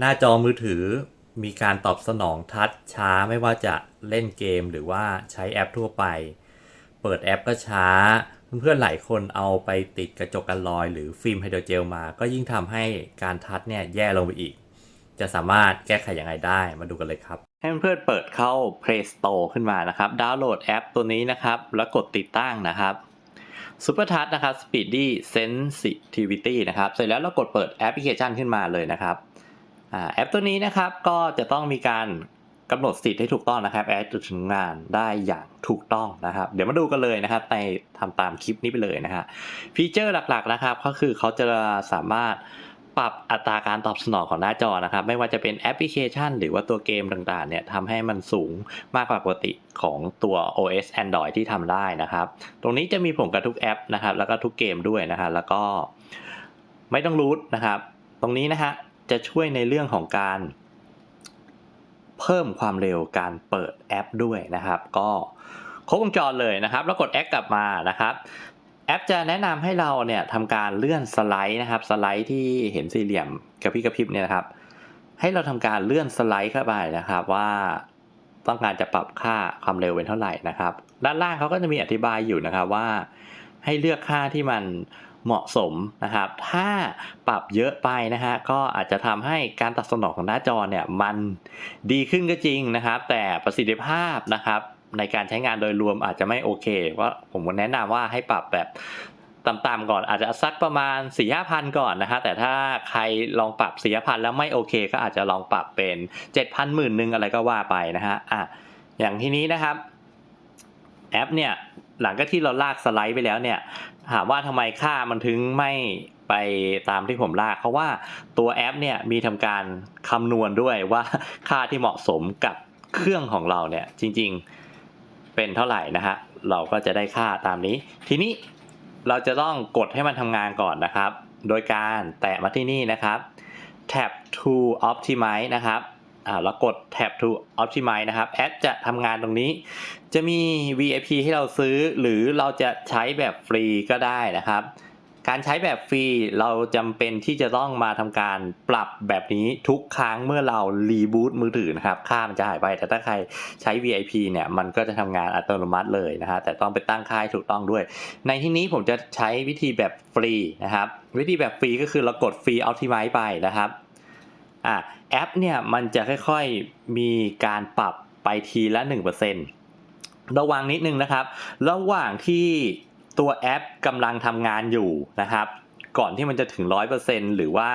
หน้าจอมือถือมีการตอบสนองทัชช้าไม่ว่าจะเล่นเกมหรือว่าใช้แอปทั่วไป เปิดแอปก็ช้า เพื่อนๆหลายคนเอาไปติดกระจกกันรอย หรือฟิล์มไฮโดรเจลมา ก็ยิ่งทำให้การทัชเนี่ยแย่ลงไปอีก จะสามารถแก้ไขยังไงได้มาดูกันเลยครับ ให้เพื่อนๆเปิดเข้า Play Store ขึ้นมานะครับ ดาวน์โหลดแอปตัวนี้นะครับ แล้วกดติดตั้งนะครับ Super Touch นะครับ Speedy Sensitivity นะครับ เสร็จแล้วเรากดเปิดแอปพลิเคชันขึ้นมาเลยนะครับ แอปตัวนี้นะครับก็จะต้องมีการกำหนดสิทธิ์ให้ถูกต้องนะครับแอดถึงงานได้อย่างถูกต้องนะครับ เดี๋ยวมาดูกันเลยนะครับในทำตามคลิปนี้ไปเลยนะฮะฟีเจอร์หลักๆนะครับ ก็คือเขาจะสามารถปรับอัตราการตอบสนองของหน้าจอนะครับ ไม่ว่าจะเป็นแอปพลิเคชัน หรือว่าตัวเกมต่างๆเนี่ยทำให้มันสูงมากกว่าปกติของตัว OS Android ที่ทำได้นะครับ ตรงนี้จะมีผลกับทุกแอปนะครับ แล้วก็ทุกเกมด้วยนะครับแล้วก็ไม่ต้องรูทนะครับ ตรงนี้นะฮะ จะช่วยในเรื่องของการ เพิ่มความเร็วการเปิดแอปด้วยนะครับ ก็ครบวงจรเลยนะครับ แล้วกดแอปกลับมานะครับแอปจะแนะนำให้เราเนี่ยทำการเลื่อนสไลด์นะครับ สไลด์ที่เห็นสี่เหลี่ยมกระพริบกระพริบเนี่ยนะครับ ให้เราทำการเลื่อนสไลด์เข้าไปนะครับ ว่าต้องการจะปรับค่าความเร็วเป็นเท่าไหร่นะครับ ด้านล่างเขาก็จะมีอธิบายอยู่นะครับว่า ให้เลือกค่าที่มัน เหมาะสมนะครับ ถ้าปรับเยอะไปนะฮะก็อาจจะทำให้การตอบสนองของหน้าจอเนี่ยมันดีขึ้นก็จริงนะครับ แต่ประสิทธิภาพนะครับในการใช้งานโดยรวมอาจจะไม่โอเค ว่าผมแนะนำว่าให้ปรับแบบต่ำๆก่อนอาจจะสักประมาณ4ี่ห้าพันก่อนนะฮะแต่ถ้าใครลองปรับ4ี่ห้าพันแล้วไม่โอเค ก็อาจจะลองปรับเป็น7 0 0 0หมื่นหนึ่งอะไรก็ว่าไปนะฮะอะอย่างที่นี้นะครับ แอปเนี่ยหลังก็ที่เราลากสไลด์ไปแล้วเนี่ยถามว่าทำไมค่ามันถึงไม่ไปตามที่ผมลากเพราะว่าตัวแอปเนี่ยมีทำการคำนวณด้วยว่าค่าที่เหมาะสมกับเครื่องของเราเนี่ยจริงๆเป็นเท่าไหร่นะฮะเราก็จะได้ค่าตามนี้ ทีนี้เราจะต้องกดให้มันทำงานก่อนนะครับ โดยการแตะมาที่นี่นะครับ tab to optimize นะครับ อ่าแล้วกด tab to optimize นะครับแอดจะทำงานตรงนี้ จะมี VIP ให้เราซื้อหรือเราจะใช้แบบฟรีก็ได้นะครับ การใช้แบบฟรีเราจำเป็นที่จะต้องมาทำการปรับแบบนี้ทุกครั้งเมื่อเรารีบูตมือถือนะครับ ค่ามันจะหายไป แต่ถ้าใครใช้ VIP เนี่ย มันก็จะทำงานอัตโนมัติเลยนะฮะแต่ต้องไปตั้งค่าให้ถูกต้องด้วย ในที่นี้ผมจะใช้วิธีแบบฟรีนะครับ วิธีแบบฟรีก็คือเรากดฟรี Optimize ไปนะครับ อะแอปเนี่ยมันจะค่อยๆมีการปรับไปทีละ 1%ระวังนิดนึงนะครับ ระหว่างที่ตัวแอปกำลังทำงานอยู่นะครับ ก่อนที่มันจะถึง 100%หรือว่า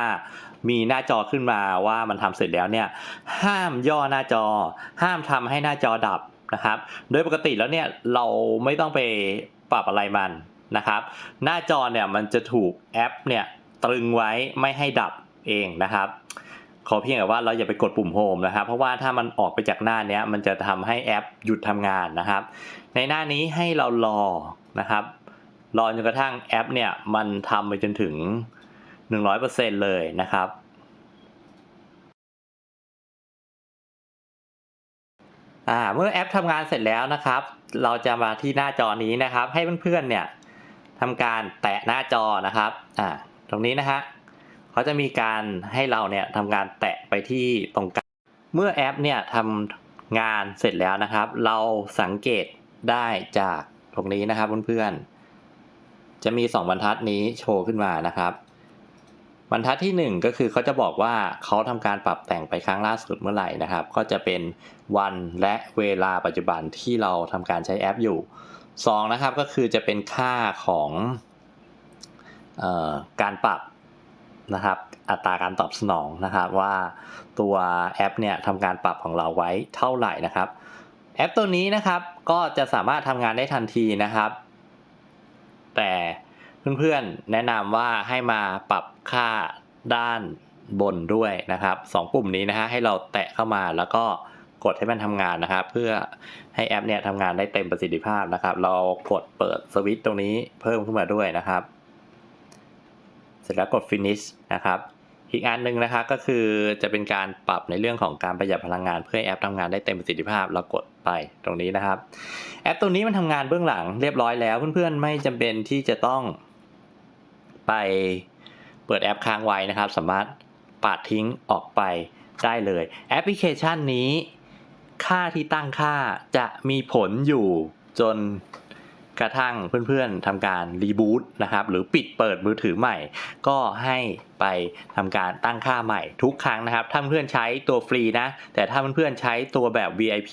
มีหน้าจอขึ้นมาว่ามันทำเสร็จแล้วเนี่ย ห้ามย่อหน้าจอ ห้ามทำให้หน้าจอดับนะครับ โดยปกติแล้วเนี่ยเราไม่ต้องไปปรับอะไรมันนะครับ หน้าจอเนี่ยมันจะถูกแอปเนี่ยตรึงไว้ไม่ให้ดับเองนะครับ ขอเพียงแต่ว่าเราอย่าไปกดปุ่มโฮมนะครับ เพราะว่าถ้ามันออกไปจากหน้านี้มันจะทำให้แอปหยุดทำงานนะครับ ในหน้านี้ให้เรารอนะครับ รอจนกระทั่งแอปเนี่ยมันทำไปจนถึง 100%เลยนะครับอ่าเมื่อแอปทำงานเสร็จแล้วนะครับ เราจะมาที่หน้าจอนี้นะครับ ให้เพื่อนๆเนี่ยทำการแตะหน้าจอนะครับอ่าตรงนี้นะฮะ เขาจะมีการให้เราเนี่ยทำการแตะไปที่ตรงกลางเมื่อแอปเนี่ยทำงานเสร็จแล้วนะครับ เราสังเกตได้จากตรงนี้นะครับเพื่อนๆจะมีสองบรรทัดนี้โชว์ขึ้นมานะครับ บรรทัดที่หนึ่งก็คือเขาจะบอกว่าเขาทำการปรับแต่งไปครั้งล่าสุดเมื่อไหร่นะครับ ก็จะเป็นวันและเวลาปัจจุบันที่เราทำการใช้แอปอยู่สองนะครับก็คือจะเป็นค่าของออการปรับ นะครับ อัตราการตอบสนองนะครับว่าตัวแอปเนี่ยทำการปรับของเราไว้เท่าไหร่นะครับ แอปตัวนี้นะครับก็จะสามารถทำงานได้ทันทีนะครับ แต่เพื่อนๆแนะนำว่าให้มาปรับค่าด้านบนด้วยนะครับสองปุ่มนี้นะฮะให้เราแตะเข้ามาแล้วก็กดให้มันทำงานนะครับ เพื่อให้แอปเนี่ยทำงานได้เต็มประสิทธิภาพนะครับ เรากดเปิดสวิตช์ตรงนี้เพิ่มขึ้นมาด้วยนะครับ เสร็จแล้วกด finish นะครับ อีกอันหนึ่งนะครับก็คือจะเป็นการปรับในเรื่องของการประหยัดพลังงานเพื่อแอปทำงานได้เต็มประสิทธิภาพเรากดไปตรงนี้นะครับ แอปตัวนี้มันทำงานเบื้องหลังเรียบร้อยแล้วเพื่อนๆ ไม่จำเป็นที่จะต้องไปเปิดแอปค้างไว้นะครับ สามารถปาดทิ้งออกไปได้เลย แอปพลิเคชันนี้ ค่าที่ตั้งค่าจะมีผลอยู่จน กระทั่งเพื่อนๆทำการรีบูตนะครับหรือปิดเปิดมือถือใหม่ ก็ให้ไปทำการตั้งค่าใหม่ทุกครั้งนะครับ ถ้าเพื่อนใช้ตัวฟรีนะ แต่ถ้าเพื่อนใช้ตัวแบบ VIP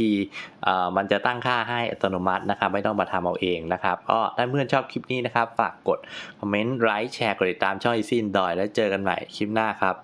เอ่อมันจะตั้งค่าให้อัตโนมัตินะครับ ไม่ต้องมาทำเอาเองนะครับก็ถ้าเพื่อนชอบคลิปนี้นะครับ ฝากกดคอมเมนต์ไลค์แชร์กดติดตามช่อง Easy Android แล้วเจอกันใหม่คลิปหน้าครับ